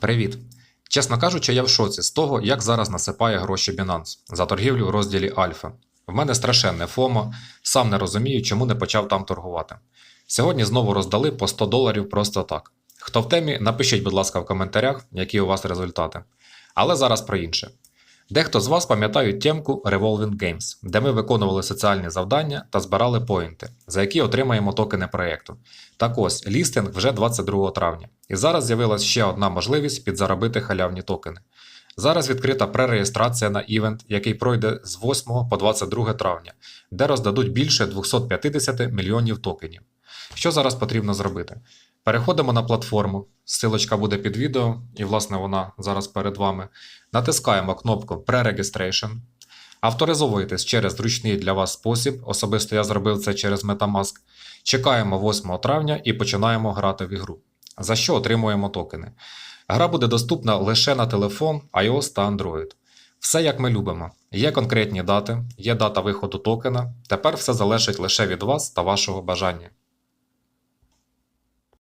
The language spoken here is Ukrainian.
Привіт! Чесно кажучи, я в шоці з того, як зараз насипає гроші Binance за торгівлю у розділі Альфа. В мене страшенне ФОМО, сам не розумію, чому не почав там торгувати. Сьогодні знову роздали по 100 доларів просто так. Хто в темі, напишіть, будь ласка, в коментарях, які у вас результати. Але зараз про інше. Дехто з вас пам'ятають темку Revolving Games, де ми виконували соціальні завдання та збирали поінти, за які отримаємо токени проєкту. Так ось, лістинг вже 22 травня. І зараз з'явилась ще одна можливість підзаробити халявні токени. Зараз відкрита пререєстрація на івент, який пройде з 8 по 22 травня, де роздадуть більше 250 мільйонів токенів. Що зараз потрібно зробити? Переходимо на платформу, ссылочка буде під відео, і власне вона зараз перед вами. Натискаємо кнопку Pre-Registration. Авторизовуєтесь через зручний для вас спосіб, особисто я зробив це через Metamask. Чекаємо 8 травня і починаємо грати в ігру. За що отримуємо токени? Гра буде доступна лише на телефон, iOS та Android. Все як ми любимо. Є конкретні дати, є дата виходу токена. Тепер все залежить лише від вас та вашого бажання.